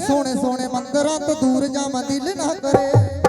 ਸੋਹਣੇ ਸੋਹਣੇ ਮੰਦਰਾਂ ਤੋਂ ਦੂਰ ਜਾਵਾਂ ਦਿਲ ਨਾ ਕਰੇ।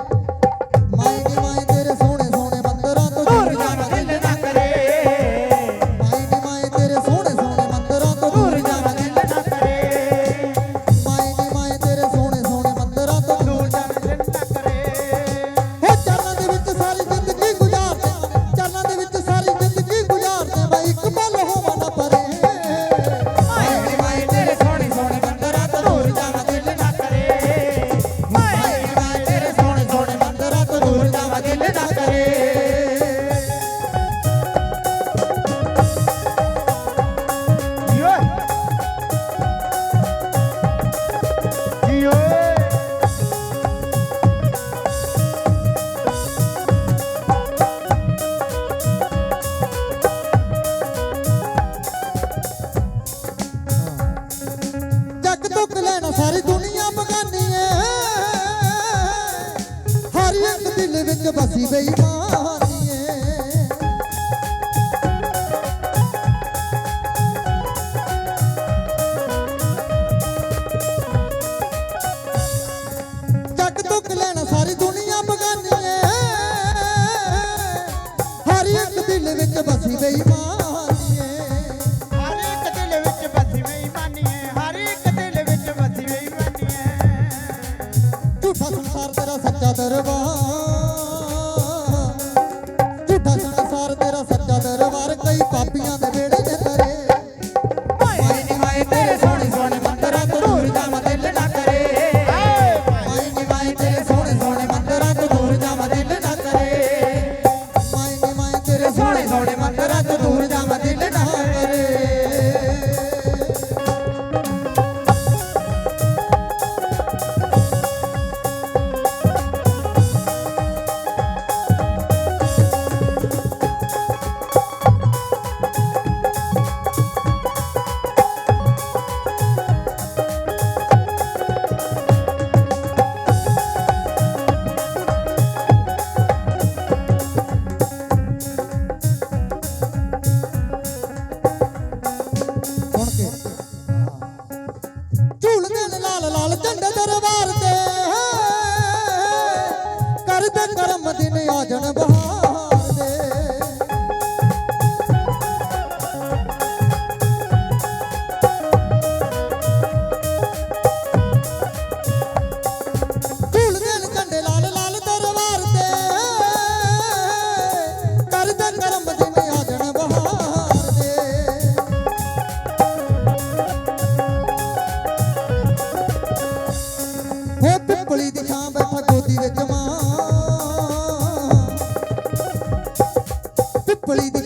ਸਾਰੀ ਦੁਨੀਆ ਬਗਾਨੀ ਏ। ਹਰ ਇੱਕ ਦਿਲ ਵਿੱਚ ਵਸੀ ਬੇਈਮਾਨੀ ਏ। ਜੱਗ ਤੋਂ ਲੈਣਾ ਸਾਰੀ ਦੁਨੀਆ ਬਗਾਨੀ ਏ। ਹਰ ਇੱਕ ਦਿਲ ਵਿੱਚ ਵਸੀ ਬੇਈਮਾਨੀ ਸੰਸਾਰ ਤੇਰਾ ਸੱਚਾ ਦਰਬਾਰ। ਝੂਠਾ ਸੰਸਾਰ ਤੇਰਾ ਸੱਚਾ ਦਰਬਾਰ ਕਈ ਪਾਪੀਆਂ ਦੇ ਵੇੜੇ ਨੇ ਤਰੇ। ਮਾਏ ਨੀ ਮਾਏ ਤੇਰੇ ਸੋਹਣੇ ਸੋਹਣੇ ਮੰਦਰਾਂ ਤੋਂ ਦੂਰ ਜਾਵਾਂ ਦਿਲ ਨਾ ਕਰੇ। ਤੇਰੇ ਸੋਹਣੇ ਸੋਹਣੇ ਮੰਦਰਾਂ ਤੋਂ ਦੂਰ ਜਾਵਾਂ ਦਿਲ ਨਾ ਕਰੇ। ਨੀ ਤੇਰੇ ਸੋਹਣੇ ਸੋਹਣੇ ਦਿਨ ਆਜਣ ਬਹਾਰ ਦੇ। ਝੂਲਦੇ ਨੇ ਲਾਲ ਲਾਲ ਦਰਬਾਰ ਤੇ। ਕਰਦੇ ਕਰਮ ਦਿਨ ਆਜਣ ਬਹਾਰ ਦੇ। ਹੋ ਪਿੱਪਲੀ ਦੀ ਛਾਂ ਬੈਠਾ ਗੋਦੀ ਵਿੱਚ ਮਾਂ Política.